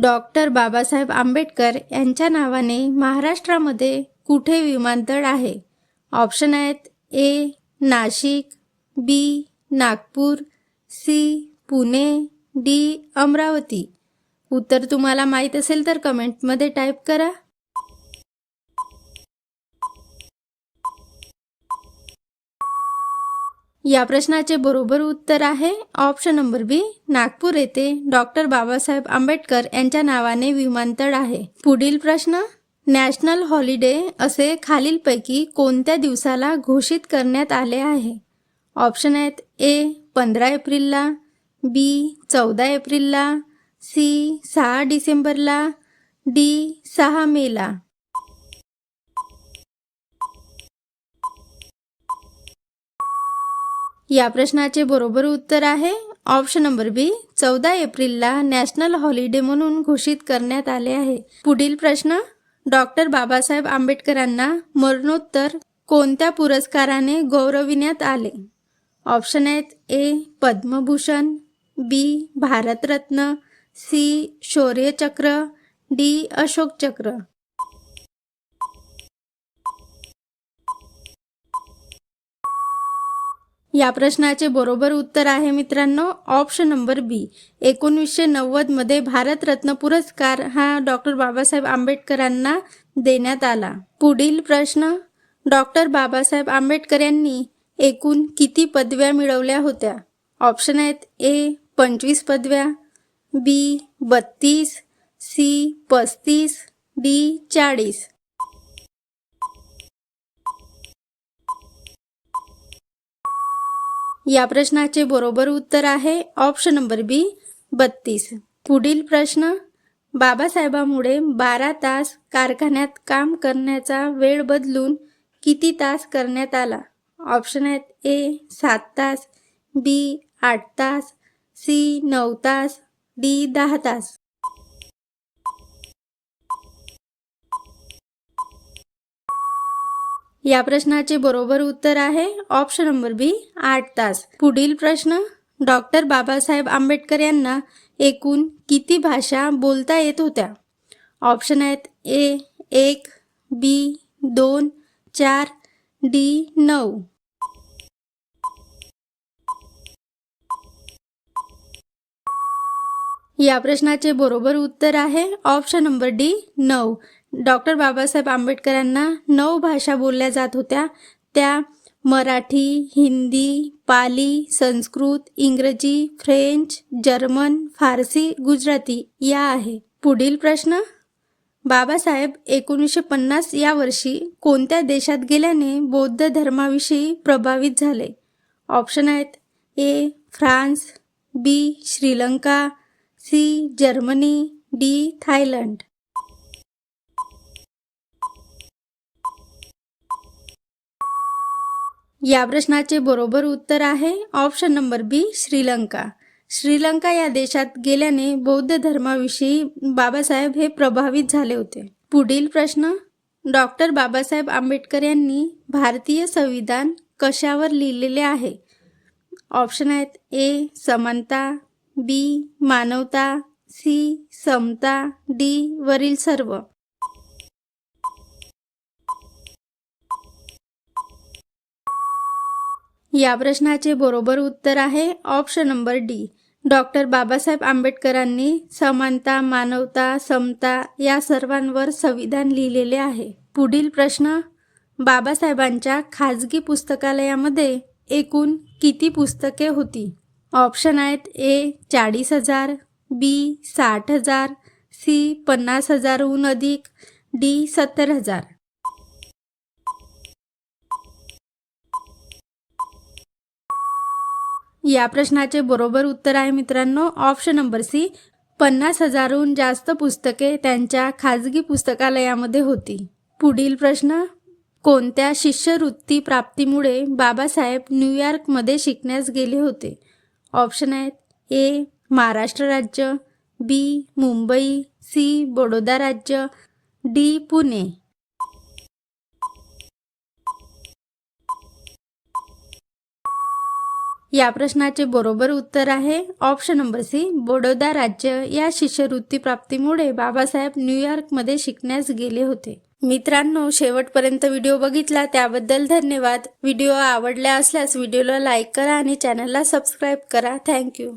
Doctor Babasaheb Ambedkar यांच्या नावाने महाराष्ट्रामध्ये कुठे विमानतळ आहे? ऑप्शन आहेत A Nashik B Nagpur C Pune D Amravati. उत्तर तुम्हाला माहीत असेल तर कमेंटमध्ये टाईप करा. या प्रश्नाचे बरोबर उत्तर आहे. ऑप्शन नंबर बी नागपूर येथे डॉक्टर बाबासाहेब आंबेडकर यांच्या नावाने विमानतळ आहे. पुढील प्रश्न नॅशनल हॉलिडे असे खालीलपैकी कोणत्या दिवसाला घोषित करण्यात आले आहे? ऑप्शन आहेत ए पंधरा एप्रिलला बी चौदा एप्रिलला सी सहा डिसेंबरला डी सहा मेला. या प्रश्नाचे बरोबर उत्तर आहे. ऑप्शन नंबर बी चौदा एप्रिलला नॅशनल हॉलिडे म्हणून घोषित करण्यात आले आहे. पुढील प्रश्न डॉक्टर बाबासाहेब आंबेडकरांना मरणोत्तर कोणत्या पुरस्काराने गौरविण्यात आले? ऑप्शन आहेत A Padma Bhushan B Bharat Ratna C Shaurya Chakra D Ashok Chakra या प्रश्नाचे बरोबर उत्तर आहे मित्रांनो ऑप्शन नंबर बी एकोणीसशे नव्वदमध्ये भारतरत्न पुरस्कार हा डॉक्टर बाबासाहेब आंबेडकरांना देण्यात आला. पुढील प्रश्न डॉक्टर बाबासाहेब आंबेडकर यांनी एकूण किती पदव्या मिळवल्या होत्या? ऑप्शन आहेत ए पंचवीस पदव्या बी बत्तीस सी पस्तीस डी चाळीस. या प्रश्नाचे बरोबर उत्तर आहे ऑप्शन नंबर बी बत्तीस. पुढील प्रश्न बाबासाहेबामुळे बारा तास कारखान्यात काम करण्याचा वेळ बदलून किती तास करण्यात आला? ऑप्शन आहेत ए सात तास बी आठ तास सी नऊ तास डी दहा तास. या प्रश्नाचे बरोबर उत्तर आहे ऑप्शन नंबर बी आठ तास. पुढील प्रश्न डॉक्टर बाबासाहेब आंबेडकर यांना एकूण किती भाषा बोलता येत होत्या? ऑप्शन आहेत ए एक बी दोन चार डी नऊ. या प्रश्नाचे बरोबर उत्तर आहे ऑप्शन नंबर डी नऊ. डॉक्टर बाबासाहेब आंबेडकरांना नऊ भाषा बोलल्या जात होत्या. त्या मराठी हिंदी पाली संस्कृत इंग्रजी फ्रेंच जर्मन फारसी गुजराती या आहे. पुढील प्रश्न? बाबासाहेब एकोणीसशे पन्नास या वर्षी कोणत्या देशात गेल्याने बौद्ध धर्माविषयी प्रभावित झाले? ऑप्शन आहेत A France B Sri Lanka C Germany D Thailand. या प्रश्नाचे बरोबर उत्तर आहे option number B Sri Lanka. Sri Lanka या देशात गेल्याने बौद्ध धर्माविषयी बाबासाहेब हे प्रभावित झाले होते. पुढील प्रश्न डॉक्टर बाबासाहेब आंबेडकर यांनी भारतीय संविधान कशावर लिहिलेले आहे? ऑप्शन आहेत ए समानता बी मानवता सी समता डी वरील सर्व. या प्रश्नाचे बरोबर उत्तर आहे option number D. Doctor Babasaheb आंबेडकरांनी समानता मानवता समता या सर्वांवर संविधान लिहिलेले आहे. पुढील प्रश्न बाबासाहेबांच्या खाजगी पुस्तकालयामध्ये एकूण किती पुस्तके होती? ऑप्शन आहेत ए चाळीस हजार बी साठ हजार सी पन्नास हजारहून अधिक डी सत्तर हजार. या प्रश्नाचे बरोबर उत्तर आहे मित्रांनो. ऑप्शन नंबर सी पन्नास हजारहून जास्त पुस्तके त्यांच्या खाजगी पुस्तकालयामध्ये होती. पुढील प्रश्न कोणत्या शिष्यवृत्ती प्राप्तीमुळे बाबासाहेब न्यूयॉर्कमध्ये शिकण्यास गेले होते? ऑप्शन आहेत ए महाराष्ट्र राज्य बी मुंबई सी बडोदा राज्य डी पुणे. या प्रश्नाचे बरोबर उत्तर आहे. ऑप्शन नंबर सी बडोदा राज्य या शिष्यवृत्ती प्राप्तीमुळे बाबासाहेब न्यूयॉर्कमध्ये शिकण्यास गेले होते. मित्रांनो शेवटपर्यंत व्हिडिओ बघितला त्याबद्दल धन्यवाद. व्हिडिओ आवडला असल्यास व्हिडिओला लाईक करा आणि चॅनलला सबस्क्राईब करा. थँक्यू